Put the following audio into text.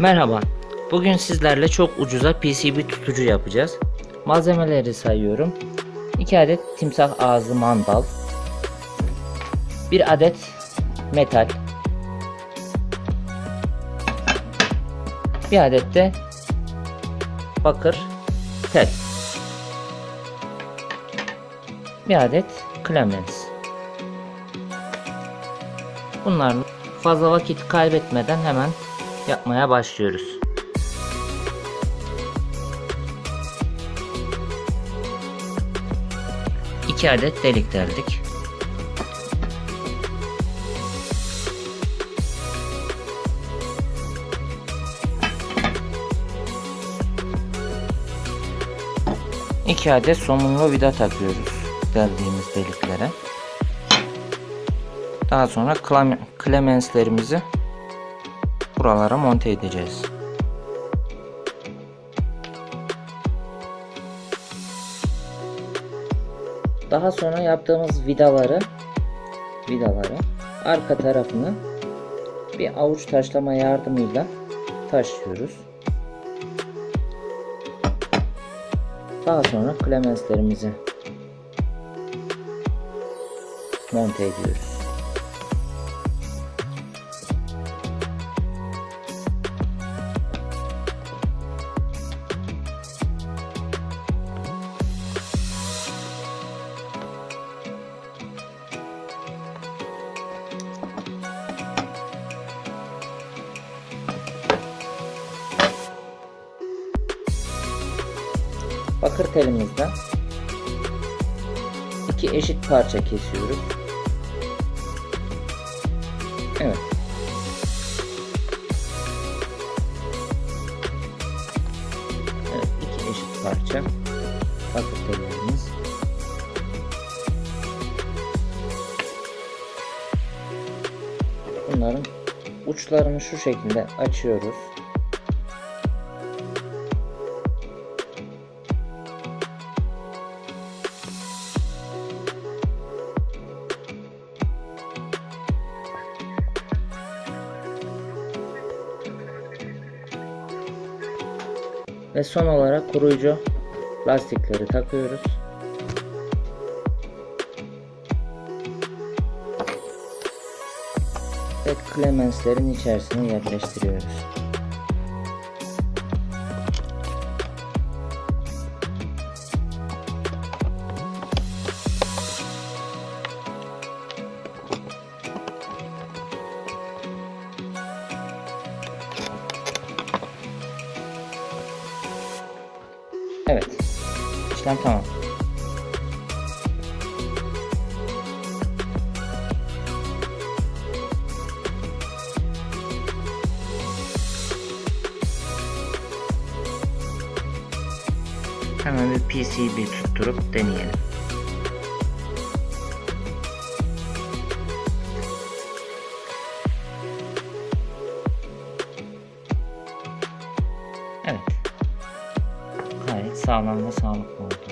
Merhaba. Bugün sizlerle çok ucuza PCB tutucu yapacağız. Malzemeleri sayıyorum. 2 adet timsah ağzı mandal. 1 adet metal. 1 adet de bakır tel. 1 adet Clemens. Bunlarla fazla vakit kaybetmeden hemen yapmaya başlıyoruz. İki adet delik deldik. İki adet somunlu vida takıyoruz deldiğimiz deliklere. Daha sonra klem- klemenslerimizi buralara monte edeceğiz. Daha sonra yaptığımız vidaları vidaları arka tarafını bir avuç taşlama yardımıyla taşıyoruz. Daha sonra klemenslerimizi monte ediyoruz. Bakır telimizden iki eşit parça kesiyoruz. Evet. Evet, iki eşit parça bakır tellerimiz. Bunların uçlarını şu şekilde açıyoruz. Ve son olarak koruyucu lastikleri takıyoruz. Ve klemenslerin içerisine yerleştiriyoruz. Evet. İşlem tamam. Hemen bir PCB tutturup deneyelim. Evet. Sağlam ve sağlıklı oldu.